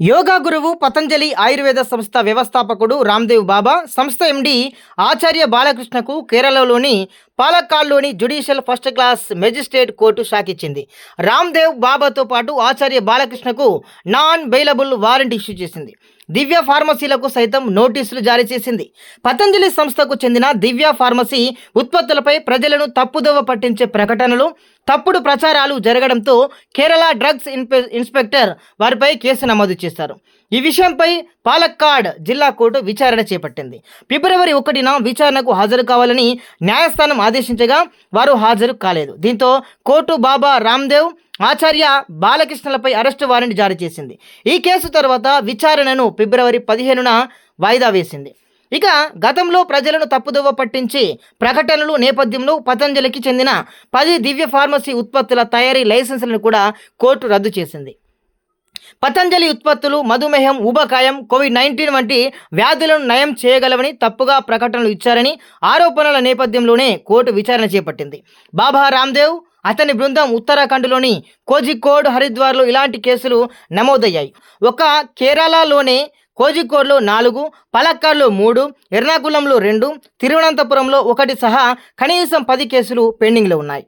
యోగా గురువు పతంజలి ఆయుర్వేద సంస్థ వ్యవస్థాపకుడు రామ్దేవ్ బాబా సంస్థ ఎండి ఆచార్య బాలకృష్ణకు కేరళలోని పాలక్కాడ్లోని judicial first class magistrate court షాకిచ్చింది. Ramdev బాబాతో పాటు ఆచార్య బాలకృష్ణకు నాన్ బెయిలబుల్ వారెంట్ ఇష్యూ చేసింది. దివ్య ఫార్మసీలకు సైతం నోటీసులు జారీ చేసింది. పతంజలి సంస్థకు చెందిన దివ్య ఫార్మసీ ఉత్పత్తులపై ప్రజలను తప్పుదోవ పట్టించే ప్రకటనలు తప్పుడు ప్రచారాలు జరగడంతో కేరళ డ్రగ్స్ ఇన్పె ఇన్స్పెక్టర్ వారిపై కేసు నమోదు చేశారు. ఈ విషయంపై పాలక్కాడ్ జిల్లా కోర్టు విచారణ చేపట్టింది. ఫిబ్రవరి ఒకటిన విచారణకు హాజరు కావాలని న్యాయస్థానం ఆదేశించగా వారు హాజరు కాలేదు. దీంతో కోర్టు బాబా రామ్దేవ్ ఆచార్య బాలకృష్ణలపై అరెస్టు వారెంట్ జారీ చేసింది. ఈ కేసు తర్వాత విచారణను ఫిబ్రవరి పదిహేనున వాయిదా వేసింది. ఇక గతంలో ప్రజలను తప్పుదోవ పట్టించి ప్రకటనలు నేపథ్యంలో పతంజలికి చెందిన పది దివ్య ఫార్మసీ ఉత్పత్తుల తయారీ లైసెన్సులను కూడా కోర్టు రద్దు చేసింది. పతంజలి ఉత్పత్తులు మధుమేహం ఊబకాయం కోవిడ్ నైన్టీన్ వంటి వ్యాధులను నయం చేయగలవని తప్పుగా ప్రకటనలు ఇచ్చారని ఆరోపణల నేపథ్యంలోనే కోర్టు విచారణ చేపట్టింది. బాబా రామ్దేవ్ అతని బృందం ఉత్తరాఖండ్లోని కోజికోడ్ హరిద్వార్లో ఇలాంటి కేసులు నమోదయ్యాయి. ఒక కేరళలోనే కోజికోడ్లో నాలుగు పలక్కాడ్లో మూడు ఎర్నాకుళంలో రెండు తిరువనంతపురంలో ఒకటి సహా కనీసం పది కేసులు పెండింగ్లో ఉన్నాయి.